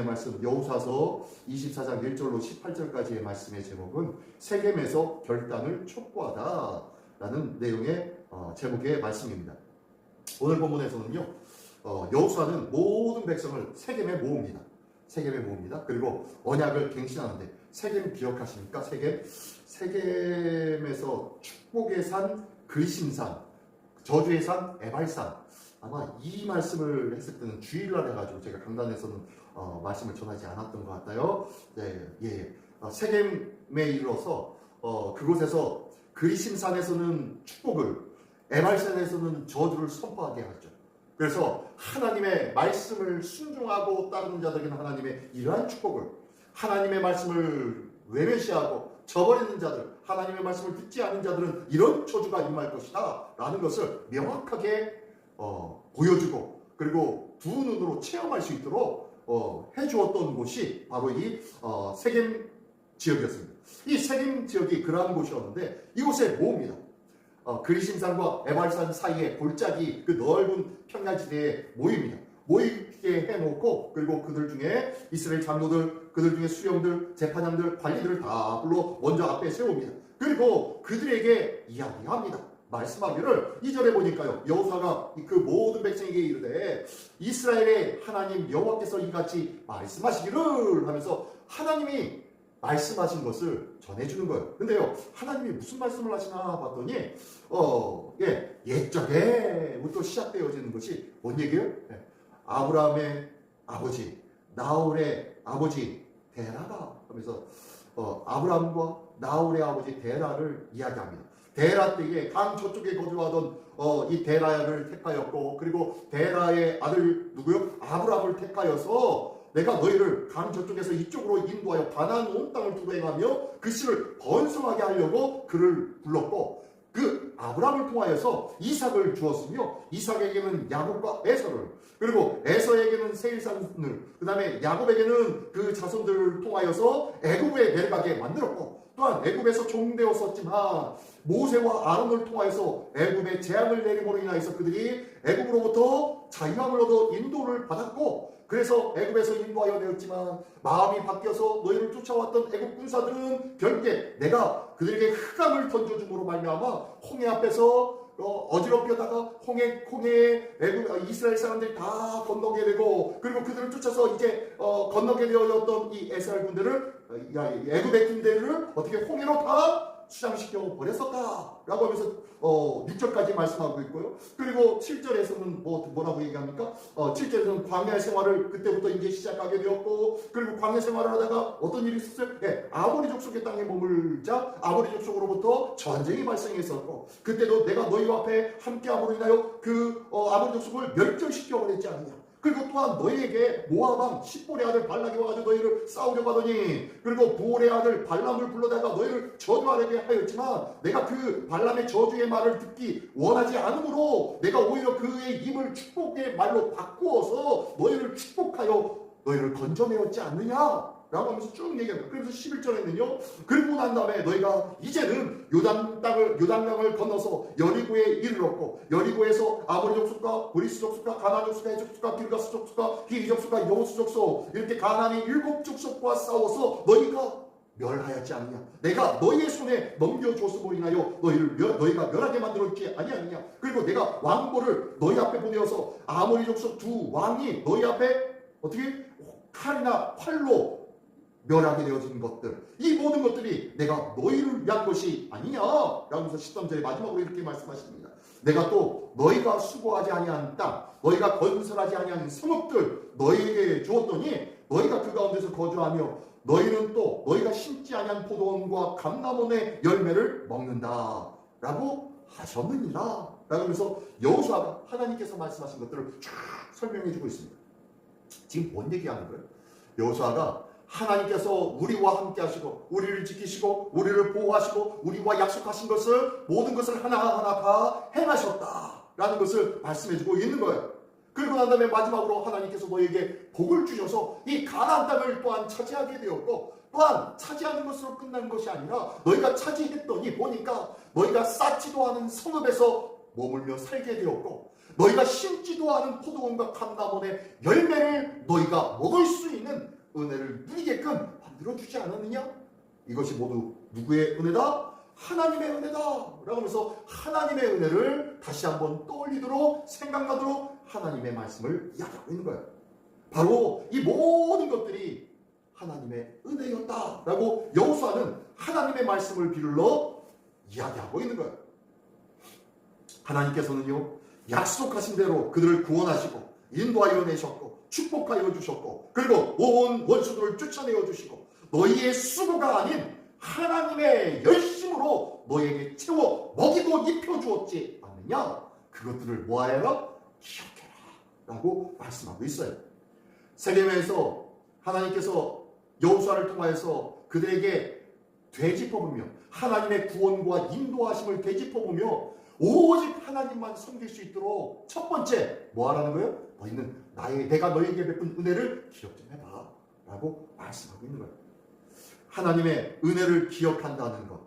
본문의 말씀 여호사서 24장 1절로 18절까지의 말씀의 제목은 세겜에서 결단을 촉구하다 라는 내용의 어, 제목의 말씀입니다. 오늘 본문에서는요 어, 여호수아는 모든 백성을 세겜에 모읍니다. 세겜에 모읍니다. 그리고 언약을 갱신하는데 세겜 기억하십니까? 세겜 세겜에서 축복의 산 그리심산 저주의 산 에발산 아마 이 말씀을 했을 때는 주일날 해가지고 제가 강단에서는 어, 말씀을 전하지 않았던 것 같아요. 네, 예. 어, 세겜에 이르러서 어, 그곳에서 그리심산에서는 축복을 에발산에서는 저주를 선포하게 하죠. 그래서 하나님의 말씀을 순종하고 따르는 자들에게는 하나님의 이러한 축복을 하나님의 말씀을 외면시하고 저버리는 자들, 하나님의 말씀을 듣지 않는 자들은 이런 저주가 임할 것이다 라는 것을 명확하게 어, 보여주고 그리고 두 눈으로 체험할 수 있도록 어, 해주었던 곳이 바로 이 어, 세겜 지역이었습니다. 이 세겜 지역이 그러한 곳이었는데 이곳에 모읍니다. 어, 그리심산과 에발산 사이에 골짜기 그 넓은 평야지대에 모입니다. 모이게 해놓고 그리고 그들 중에 이스라엘 장로들, 그들 중에 수령들, 재판장들, 관리들을 다 불러 먼저 앞에 세웁니다. 그리고 그들에게 이야기합니다. 말씀하기를 이절에 보니까요 여호사가 그 모든 백성에게 이르되 이스라엘의 하나님 여호와께서 이같이 말씀하시기를 하면서 하나님이 말씀하신 것을 전해주는 거예요. 근데요 하나님이 무슨 말씀을 하시나 봤더니 어 예 옛적에부터 시작되어지는 것이 뭔 얘기예요? 예. 아브라함의 아버지 나홀의 아버지 데라다 하면서 어, 아브라함과 나홀의 아버지 데라를 이야기합니다. 데라 때에 강 저쪽에 거주하던 어, 이 데라를 택하였고 그리고 데라의 아들 누구요? 아브라함을 택하여서 내가 너희를 강 저쪽에서 이쪽으로 인도하여 가나안 온 땅을 두행하며 그 씨를 번성하게 하려고 그를 불렀고 그 아브라함을 통하여서 이삭을 주었으며 이삭에게는 야곱과 에서를 그리고 에서에게는 세일산을 그 다음에 야곱에게는 그 자손들을 통하여서 애굽에 내려가게 만들었고 또한 애굽에서 종되었었지만 모세와 아론을 통하여서 애굽에 재앙을 내림으로 인하여서 그들이 애굽으로부터 자유함을 얻어 인도를 받았고 그래서 애굽에서 인도하여 내었지만 마음이 바뀌어서 너희를 쫓아왔던 애굽 군사들은 결국에 내가 그들에게 흑암을 던져줌으로 말미암아 홍해 앞에서 어, 어지럽혀다가 홍해 홍해에 애굽 어, 이스라엘 사람들이 다 건너게 되고 그리고 그들을 쫓아서 이제 어, 건너게 되어졌던 이 에스라엘 군대를 어, 야, 애굽의 군대를 어떻게 홍해로 다 수장시켜 버렸었다라고 하면서 어, 6절까지 말씀하고 있고요. 그리고 7절에서는 뭐 뭐라고 얘기합니까? 어, 7절에서는 광야 생활을 그때부터 이제 시작하게 되었고 그리고 광야 생활을 하다가 어떤 일이 있었어요? 예, 아모리 족속의 땅에 머물자 아모리 족속으로부터 전쟁이 발생했었고 그때도 내가 너희 앞에 함께함으로 인하여 그 어, 아모리 족속을 멸절시켜 버렸지 않느냐? 그리고 또한 너희에게 모아방 십볼의 아들 발락이 와가지고 너희를 싸우려고 하더니 그리고 부올의 아들 발람을 불러다가 너희를 저주하려게 하였지만 내가 그 발람의 저주의 말을 듣기 원하지 않으므로 내가 오히려 그의 입을 축복의 말로 바꾸어서 너희를 축복하여 너희를 건져내었지 않느냐 라고 하면서 쭉 얘기합니다. 그래서 11절에는요. 그리고 난 다음에 너희가 이제는 요단 땅을 요단강을 건너서 여리고에 이르렀고 여리고에서 아모리 족속과 브리스 족속과 가나 족속과 족속과 길가스 족속과 히리 족속과 여호수 족속 이렇게 가나안의 일곱 족속과 싸워서 너희가 멸하였지 않느냐? 내가 너희의 손에 넘겨줬음으로 인하여 너희를 멸, 너희가 멸하게 만들었지 아니하느냐? 그리고 내가 왕보를 너희 앞에 보내어서 아모리 족속 두 왕이 너희 앞에 어떻게 칼이나 활로 멸하게 되어진 것들 이 모든 것들이 내가 너희를 위한 것이 아니냐라고 해서 13절에 마지막으로 이렇게 말씀하십니다. 내가 또 너희가 수고하지 아니한 땅 너희가 건설하지 아니한 성읍들 너희에게 주었더니 너희가 그 가운데서 거주하며 너희는 또 너희가 심지 아니한 포도원과 감나원의 열매를 먹는다 라고 하셨느니라 라고 하면서 여호수아가 하나님께서 말씀하신 것들을 쫙 설명해 주고 있습니다. 지금 뭔 얘기하는 거예요? 여호수아가 하나님께서 우리와 함께 하시고 우리를 지키시고 우리를 보호하시고 우리와 약속하신 것을 모든 것을 하나하나 다 행하셨다라는 것을 말씀해 주고 있는 거예요. 그리고 난 다음에 마지막으로 하나님께서 너에게 복을 주셔서 이 가나안 땅을 또한 차지하게 되었고 또한 차지하는 것으로 끝난 것이 아니라 너희가 차지했더니 보니까 너희가 쌓지도 않은 성읍에서 머물며 살게 되었고 너희가 심지도 않은 포도원과 감나원의 열매를 너희가 먹을 수 있는 은혜를 누리게끔 만들어 주지 않았느냐? 이것이 모두 누구의 은혜다? 하나님의 은혜다. 라고 하면서 하나님의 은혜를 다시 한번 떠올리도록 생각나도록 하나님의 말씀을 이야기하고 있는 거예요. 바로 이 모든 것들이 하나님의 은혜였다라고 여호수아는 하나님의 말씀을 빌러 이야기하고 있는 거예요. 하나님께서는요 약속하신 대로 그들을 구원하시고 인도하여 내셨고 축복하여 주셨고 그리고 온 원수들을 쫓아내어 주시고 너희의 수고가 아닌 하나님의 열심으로 너희에게 채워 먹이고 입혀 주었지 않느냐? 그것들을 뭐하여라? 기억해라. 라고 말씀하고 있어요. 세계에서 하나님께서 여호수아를 통하여서 그들에게 되짚어보며 하나님의 구원과 인도하심을 되짚어보며 오직 하나님만 섬길 수 있도록 첫 번째 뭐 하라는 거예요? 너희는 나의 내가 너희에게 베푼 은혜를 기억 좀 해봐. 라고 말씀하고 있는 거예요. 하나님의 은혜를 기억한다는 것.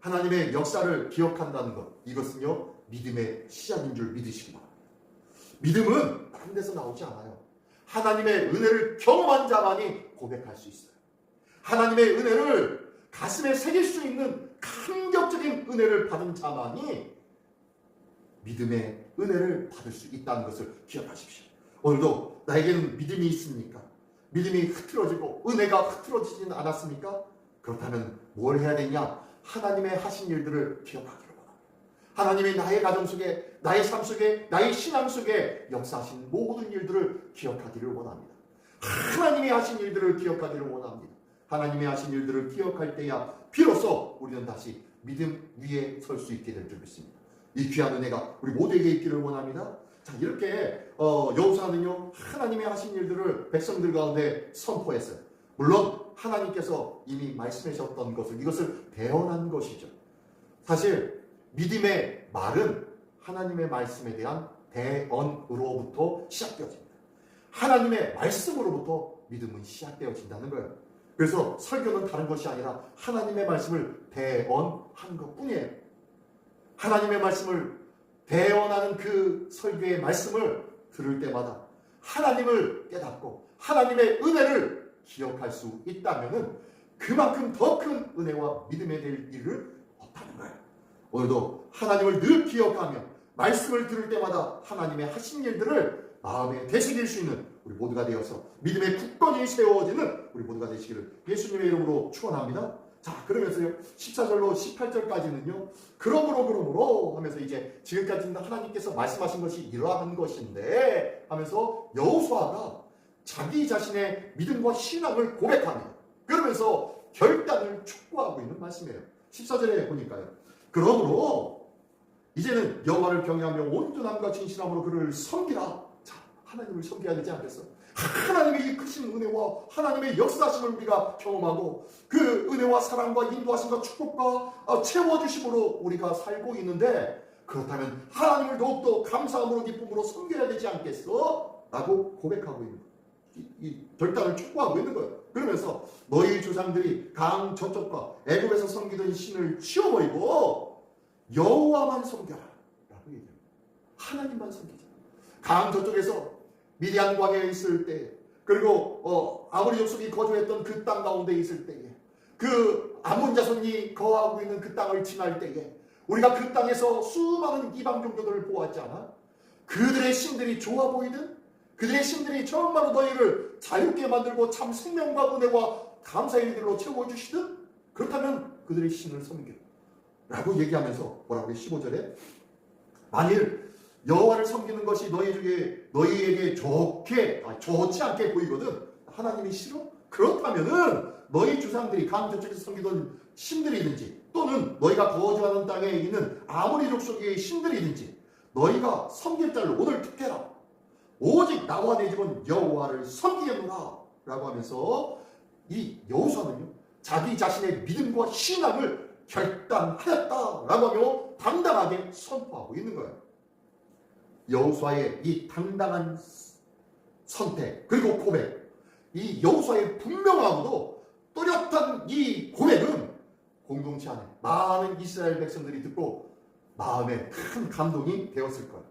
하나님의 역사를 기억한다는 것. 이것은요 믿음의 시작인 줄 믿으시기 바랍니다. 믿음은 다른 데서 나오지 않아요. 하나님의 은혜를 경험한 자만이 고백할 수 있어요. 하나님의 은혜를 가슴에 새길 수 있는 감격적인 은혜를 받은 자만이 믿음의 은혜를 받을 수 있다는 것을 기억하십시오. 오늘도 나에게는 믿음이 있습니까? 믿음이 흐트러지고 은혜가 흐트러지지는 않았습니까? 그렇다면 뭘 해야 되냐? 하나님의 하신 일들을 기억하기를 원합니다. 하나님이 나의 가정 속에, 나의 삶 속에, 나의 신앙 속에 역사하신 모든 일들을 기억하기를 원합니다. 하나님이 하신 일들을 기억하기를 원합니다. 하나님이 하신 일들을 기억할 때야 비로소 우리는 다시 믿음 위에 설 수 있게 될 줄 믿습니다. 이 귀한 은혜가 우리 모두에게 있기를 원합니다. 자 이렇게 어, 여호사는요 하나님의 하신 일들을 백성들 가운데 선포했어요. 물론 하나님께서 이미 말씀하셨던 것을 이것을 대언한 것이죠. 사실 믿음의 말은 하나님의 말씀에 대한 대언으로부터 시작되어집니다. 하나님의 말씀으로부터 믿음은 시작되어진다는 거예요. 그래서 설교는 다른 것이 아니라 하나님의 말씀을 대언한 것 뿐이에요. 하나님의 말씀을 대언하는 그 설교의 말씀을 들을 때마다 하나님을 깨닫고 하나님의 은혜를 기억할 수 있다면 그만큼 더 큰 은혜와 믿음에 될 일을 없다는 거예요. 오늘도 하나님을 늘 기억하며 말씀을 들을 때마다 하나님의 하신 일들을 마음에 되새길 수 있는 우리 모두가 되어서 믿음의 굳건히 세워지는 우리 모두가 되시기를 예수님의 이름으로 축원합니다. 자 그러면서요 14절로 18절까지는요 그러므로 그러므로 하면서 이제 지금까지는 하나님께서 말씀하신 것이 이러한 것인데 하면서 여호수아가 자기 자신의 믿음과 신앙을 고백합니다. 그러면서 결단을 촉구하고 있는 말씀이에요. 14절에 보니까요. 그러므로 이제는 여호와를 경외하며 온전함과 진실함으로 그를 섬기라. 자, 하나님을 섬겨야 되지 않겠어? 하나님의 이 크신 은혜와 하나님의 역사심을 우리가 경험하고 그 은혜와 사랑과 인도하심과 축복과 어, 채워주심으로 우리가 살고 있는데 그렇다면 하나님을 더욱더 감사함으로 기쁨으로 섬겨야 되지 않겠어? 라고 고백하고 있는. 이, 이 결단을 촉구하고 있는 거예요. 그러면서 너희 조상들이 강 저쪽과 애굽에서 섬기던 신을 치워버리고 여호와만 섬겨라 라고 얘기합니다. 하나님만 섬기자. 강 저쪽에서 미디안 광야에 있을 때 그리고 어, 아무리 족속이 거주했던 그 땅 가운데 있을 때에 그 아몬 자손이 거하고 있는 그 땅을 지날 때에 우리가 그 땅에서 수많은 이방 종교들을 보았잖아. 그들의 신들이 좋아 보이든 그들의 신들이 정말로 너희를 자유롭게 만들고 참 생명과 은혜와 감사의 일들로 채워주시든 그렇다면 그들의 신을 섬겨. 라고 얘기하면서 뭐라고 해 15절에? 만일 여호와를 섬기는 것이 너희 중에 너희에게 좋게 아니, 좋지 않게 보이거든 하나님이 싫어? 그렇다면은 너희 주상들이 강 저쪽에서 섬기던 신들이든지 또는 너희가 거주하는 땅에 있는 아무리 족속의 신들이든지 너희가 섬길 자를 오늘 택해라 오직 나와 내 집은 여호와를 섬기겠노라 라고 하면서 이 여호수아는요 자기 자신의 믿음과 신앙을 결단하였다라고 하며 당당하게 선포하고 있는 거예요. 여호수아의 이 당당한 선택 그리고 고백. 이 여호수아의 분명하고도 또렷한 이 고백은 공동체 안에 많은 이스라엘 백성들이 듣고 마음에 큰 감동이 되었을 거예요.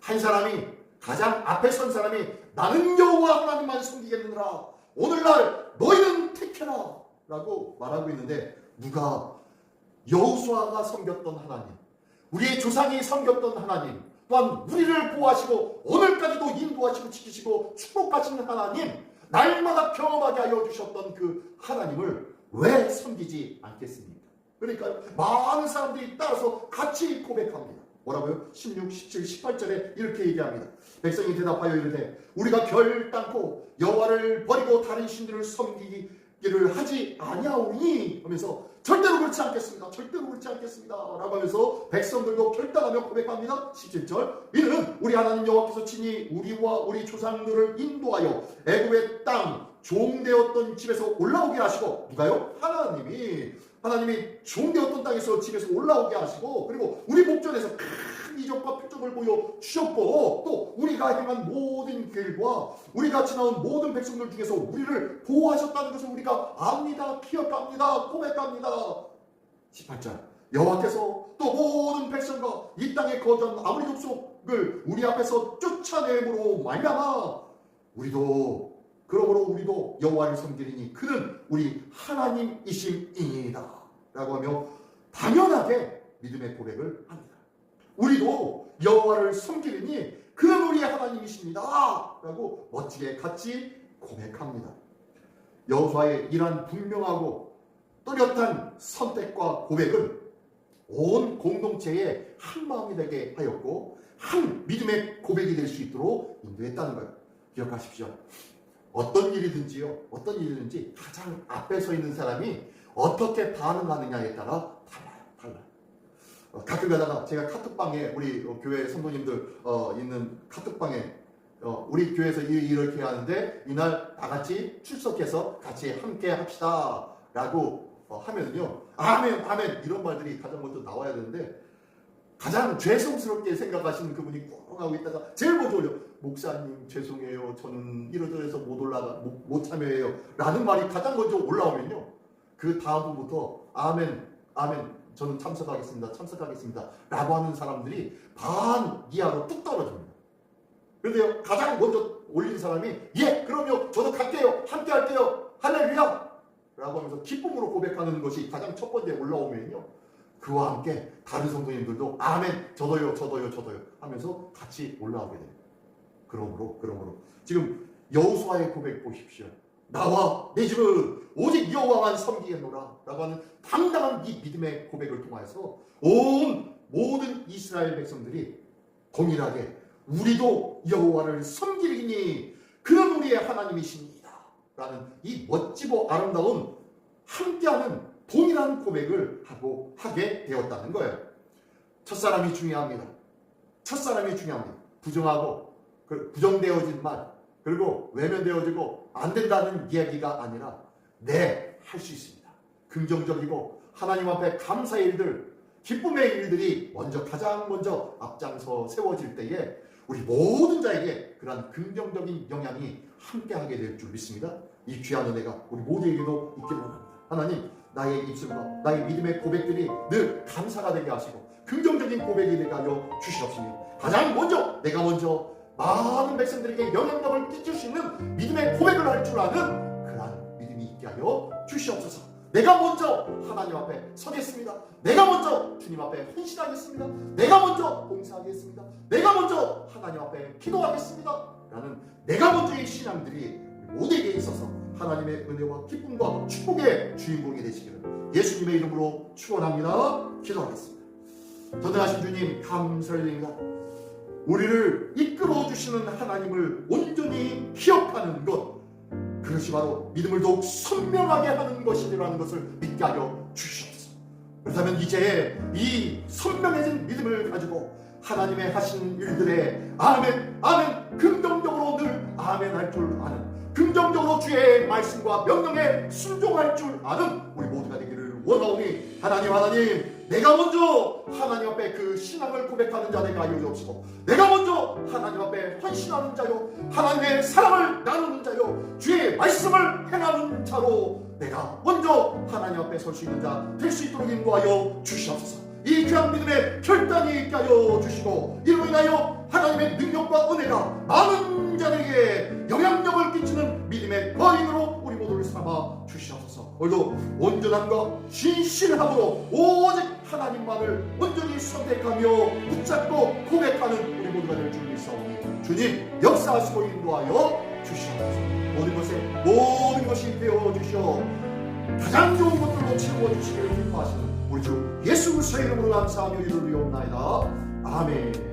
한 사람이 가장 앞에 선 사람이 나는 여호와 하나님만 섬기겠느라. 오늘날 너희는 택해라. 라고 말하고 있는데 누가 여호수아가 섬겼던 하나님 우리의 조상이 섬겼던 하나님 또한 우리를 보호하시고 오늘까지도 인도하시고 지키시고 축복하시는 하나님 날마다 경험하게 하여 주셨던 그 하나님을 왜 섬기지 않겠습니까? 그러니까 많은 사람들이 따라서 같이 고백합니다. 뭐라고요? 16, 17, 18절에 이렇게 얘기합니다. 백성이 대답하여 이르되 우리가 결단코 여호와를 버리고 다른 신들을 섬기기 를 하지 아니하오니 하면서 절대로 그렇지 않겠습니다. 절대로 그렇지 않겠습니다. 라고 하면서 백성들도 결단하며 고백합니다. 17절 이는 우리 하나님 여호와께서 친히 우리와 우리 조상들을 인도하여 애굽의 땅 종되었던 집에서 올라오게 하시고 누가요? 하나님이 하나님이 종되었던 땅에서 집에서 올라오게 하시고 그리고 우리 목전에서 큰 이적과 표적을 보여 주셨고 또 우리가 행한 모든 길과 우리가 지나온 모든 백성들 중에서 우리를 보호하셨다는 것을 우리가 압니다 기억합니다 고백합니다. 18절. 여호와께서 또 모든 백성과 이 땅에 거주한 아무리 족속을 우리 앞에서 쫓아내므로 말미암아 우리도 그러므로 우리도 여호와를 섬기리니 그는 우리 하나님이심이니이다. 라고 하며 당연하게 믿음의 고백을 합니다. 우리도 여호와를 섬기리니 그는 우리 하나님이십니다 라고 멋지게 같이 고백합니다. 여호수아의 이러한 분명하고 또렷한 선택과 고백은 온 공동체의 한 마음이 되게 하였고 한 믿음의 고백이 될 수 있도록 인도했다는 거예요. 기억하십시오. 어떤 일이든지요, 어떤 일이든지 가장 앞에 서 있는 사람이 어떻게 반응하느냐에 따라 가끔 가다가 제가 카톡방에 우리 어, 교회 성도님들 어, 있는 카톡방에 어, 우리 교회에서 이- 이렇게 하는데 이날 다 같이 출석해서 같이 함께 합시다 라고 어, 하면은요, 아멘, 아멘 이런 말들이 가장 먼저 나와야 되는데 가장 죄송스럽게 생각하시는 그분이 꾹 하고 있다가 제일 먼저 올려 목사님 죄송해요. 저는 이러저러해서 못 올라가 못, 못 참여해요. 라는 말이 가장 먼저 올라오면요. 그 다음부터 아멘 아멘 저는 참석하겠습니다 참석하겠습니다 라고 하는 사람들이 반 이하로 뚝 떨어집니다 그런데요 가장 먼저 올린 사람이 예 그럼요 저도 갈게요 함께 할게요 할렐루야 라고 하면서 기쁨으로 고백하는 것이 가장 첫 번째 올라오면요 그와 함께 다른 성도님들도 아멘 저도요 저도요 저도요 하면서 같이 올라오게 됩니다. 그러므로 그러므로 지금 여호수아의 고백 보십시오. 나와 내 집은 오직 여호와만 섬기겠노라 라고 하는 당당한 이 믿음의 고백을 통해서 온 모든 이스라엘 백성들이 동일하게 우리도 여호와를 섬기리니 그는 우리의 하나님이십니다 라는 이 멋지고 아름다운 함께하는 동일한 고백을 하고 하게 되었다는 거예요. 첫사람이 중요합니다. 첫사람이 중요합니다. 부정하고 그 부정되어진 말 그리고 외면되어지고 안 된다는 이야기가 아니라 네 할 수 있습니다. 긍정적이고 하나님 앞에 감사의 일들 기쁨의 일들이 먼저 가장 먼저 앞장서 세워질 때에 우리 모든 자에게 그러한 긍정적인 영향이 함께하게 될 줄 믿습니다. 이 귀한 은혜가 우리 모두에게도 있기를 원합니다. 하나님 나의 입술과 나의 믿음의 고백들이 늘 감사가 되게 하시고 긍정적인 고백이 되게 하여 주시옵시니 가장 먼저 내가 먼저 많은 백성들에게 영향력을 끼칠 수 있는 믿음의 고백을 할 줄 아는 그러한 믿음이 있게 하여 주시옵소서 내가 먼저 하나님 앞에 서겠습니다 내가 먼저 주님 앞에 헌신하겠습니다 내가 먼저 봉사하겠습니다 내가 먼저 하나님 앞에 기도하겠습니다 라는 내가 먼저의 신앙들이 모두에게 있어서 하나님의 은혜와 기쁨과 축복의 주인공이 되시기를 예수님의 이름으로 축원합니다. 기도하겠습니다. 전능하신 주님 감사드립니다. 우리를 이끌어 주시는 하나님을 온전히 기억하는 것 그것이 바로 믿음을 더욱 선명하게 하는 것이라는 것을 믿게 하여 주시옵소서. 그렇다면 이제 이 선명해진 믿음을 가지고 하나님의 하신 일들에 아멘 아멘 긍정적으로 늘 아멘 할 줄 아는 긍정적으로 주의 말씀과 명령에 순종할 줄 아는 우리 모두가 되기를 원하오니 하나님 하나님 내가 먼저 하나님 앞에 그 신앙을 고백하는 자 되게 하여 주옵시고 내가 먼저 하나님 앞에 헌신하는 자요 하나님의 사랑을 나누는 자요 주의 말씀을 행하는 자로 내가 먼저 하나님 앞에 설 수 있는 자 될 수 있도록 인도하여 주시옵소서. 이 귀한 믿음의 결단이 있게 하여 주시고 이로 인하여 하나님의 능력과 은혜가 많은 오늘도 온전함과 진실함으로 오직 하나님만을 온전히 선택하며 붙잡고 고백하는 우리 모두가 될 줄 믿사오니 주님 역사하시고 인도하여 주시옵소서. 모든 것에 모든 것이 되어 주시어 가장 좋은 것들로 채워 주시기를 기뻐하시는 우리 주 예수 그리스도의 이름으로 감사하며 이를 위옵나이다. 아멘